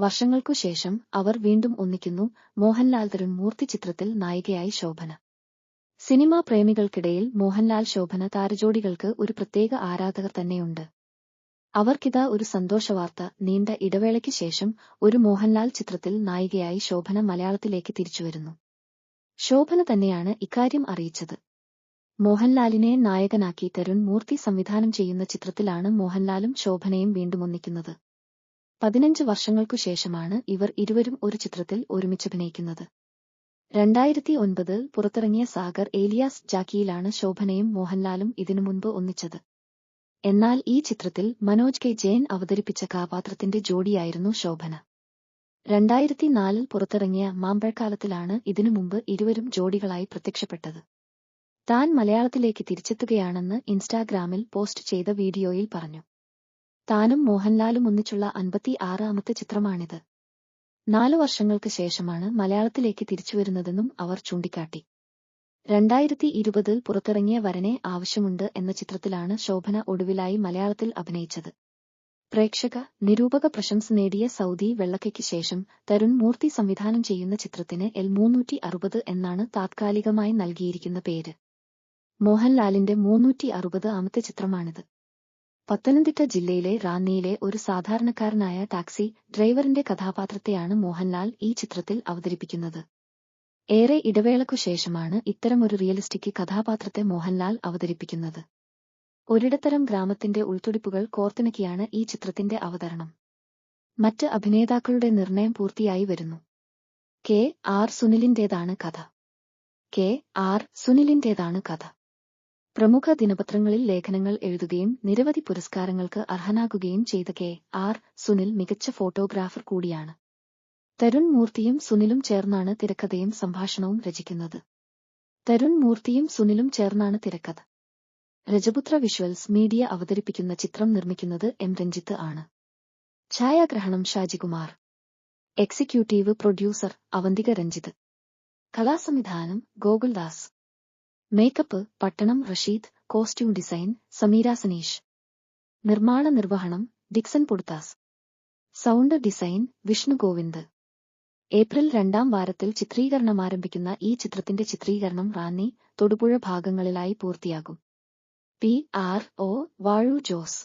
വർഷങ്ങൾക്കു ശേഷം അവർ വീണ്ടും ഒന്നിക്കുന്നു മോഹൻലാൽ മൂർത്തി ചിത്രത്തിൽ നായികയായി ശോഭന. സിനിമാ പ്രേമികൾക്കിടയിൽ മോഹൻലാൽ ശോഭന താരജോഡികൾക്ക് ഒരു പ്രത്യേക ആരാധകർ തന്നെയുണ്ട്. അവർക്കിതാ ഒരു സന്തോഷവാർത്ത നീണ്ട ഇടവേളയ്ക്ക് ശേഷം ഒരു മോഹൻലാൽ ചിത്രത്തിൽ നായികയായി ശോഭന മലയാളത്തിലേക്ക് തിരിച്ചുവരുന്നു. ശോഭന തന്നെയാണ് ഇക്കാര്യം അറിയിച്ചത്. മോഹൻലാലിനെ നായകനാക്കി തരുൺ മൂർത്തി സംവിധാനം ചെയ്യുന്ന ചിത്രത്തിലാണ് മോഹൻലാലും ശോഭനയും വീണ്ടും ഒന്നിക്കുന്നത്. പതിനഞ്ച് വർഷങ്ങൾക്കു ശേഷമാണ് ഇവർ ഇരുവരും ഒരു ചിത്രത്തിൽ ഒരുമിച്ചഭിനയിക്കുന്നത് രണ്ടായിരത്തി ഒൻപത് പുറത്തിറങ്ങിയ സാഗർ ഏലിയാസ് ജാക്കിയിലാണ് ശോഭനയും മോഹൻലാലും ഇതിനു മുൻപ് ഒന്നിച്ചത്. എന്നാൽ ഈ ചിത്രത്തിൽ മനോജ് കെ. ജയൻ അവതരിപ്പിച്ച കഥാപാത്രത്തിന്റെ ജോഡിയായിരുന്നു ശോഭന. രണ്ടായിരത്തി നാലിൽ പുറത്തിറങ്ങിയ മാമ്പഴക്കാലത്തിലാണ് ഇതിനു മുമ്പ് ഇരുവരും ജോഡികളായി പ്രത്യക്ഷപ്പെട്ടത്. താൻ മലയാളത്തിലേക്ക് തിരിച്ചെത്തുകയാണെന്ന് ഇൻസ്റ്റാഗ്രാമിൽ പോസ്റ്റ് ചെയ്ത വീഡിയോയിൽ പറഞ്ഞു. താനും മോഹൻലാലും ഒന്നിച്ചുള്ള അൻപത്തി ആറാമത്തെ ചിത്രമാണിത്. നാലു വർഷങ്ങൾക്ക് ശേഷമാണ് മലയാളത്തിലേക്ക് തിരിച്ചുവരുന്നതെന്നും അവർ ചൂണ്ടിക്കാട്ടി. രണ്ടായിരത്തി ഇരുപതിൽ പുറത്തിറങ്ങിയ വരനെ ആവശ്യമുണ്ട് എന്ന ചിത്രത്തിലാണ് ശോഭന ഒടുവിലായി മലയാളത്തിൽ അഭിനയിച്ചത്. പ്രേക്ഷക നിരൂപക പ്രശംസ നേടിയ സൗദി വെള്ളക്കയ്ക്ക് ശേഷം തരുൺ മൂർത്തി സംവിധാനം ചെയ്യുന്ന ചിത്രത്തിന് എൽ മൂന്നൂറ്റി അറുപത് എന്നാണ് താത്കാലികമായി നൽകിയിരിക്കുന്ന പേര്. മോഹൻലാലിന്റെ മൂന്നൂറ്റി അറുപത് ആമത്തെ ചിത്രമാണിത്. പത്തനംതിട്ട ജില്ലയിലെ റാന്നിയിലെ ഒരു സാധാരണക്കാരനായ ടാക്സി ഡ്രൈവറിന്റെ കഥാപാത്രത്തെയാണ് മോഹൻലാൽ ഈ ചിത്രത്തിൽ അവതരിപ്പിക്കുന്നത്. ഏറെ ഇടവേളയ്ക്കു ശേഷമാണ് ഇത്തരമൊരു റിയലിസ്റ്റിക് കഥാപാത്രത്തെ മോഹൻലാൽ അവതരിപ്പിക്കുന്നത്. ഒരിടത്തരം ഗ്രാമത്തിന്റെ ഉൾത്തുടിപ്പുകൾ കോർത്തിണക്കിയാണ് ഈ ചിത്രത്തിന്റെ അവതരണം. മറ്റ് അഭിനേതാക്കളുടെ നിർണയം പൂർത്തിയായി വരുന്നു. കെ ആർ സുനിലിന്റേതാണ് കഥ. കെ ആർ സുനിലിന്റേതാണ് കഥ. പ്രമുഖ ദിനപത്രങ്ങളിൽ ലേഖനങ്ങൾ എഴുതുകയും നിരവധി പുരസ്കാരങ്ങൾക്ക് അർഹനാകുകയും ചെയ്ത കെ. ആർ. സുനിൽ മികച്ച ഫോട്ടോഗ്രാഫർ കൂടിയാണ്. തരുൺ മൂർത്തിയും സുനിലും ചേർന്നാണ് തിരക്കഥയും സംഭാഷണവും രചിക്കുന്നത്. തരുൺ മൂർത്തിയും സുനിലും ചേർന്നാണ് തിരക്കഥ. രജപുത്ര വിഷ്വൽസ് മീഡിയ അവതരിപ്പിക്കുന്ന ചിത്രം നിർമ്മിക്കുന്നത് എം. രഞ്ജിത്ത് ആണ്. ഛായാഗ്രഹണം Shajikumar. Executive producer Avanthika Ranjith. കലാസംവിധാനം Gokuldas. Makeup Pattanam Rasheed costume design Sameera Saneesh. നിർമ്മാണ നിർവഹണം Dixon Poduthas. Sound design Vishnu Govind. April രണ്ടാം വാരത്തിൽ ചിത്രീകരണം ആരംഭിക്കുന്ന ഈ ചിത്രത്തിന്റെ ചിത്രീകരണം റാന്നി തൊടുപുഴ ഭാഗങ്ങളിലായി പൂർത്തിയാകും. P R O Vazhoor Jose.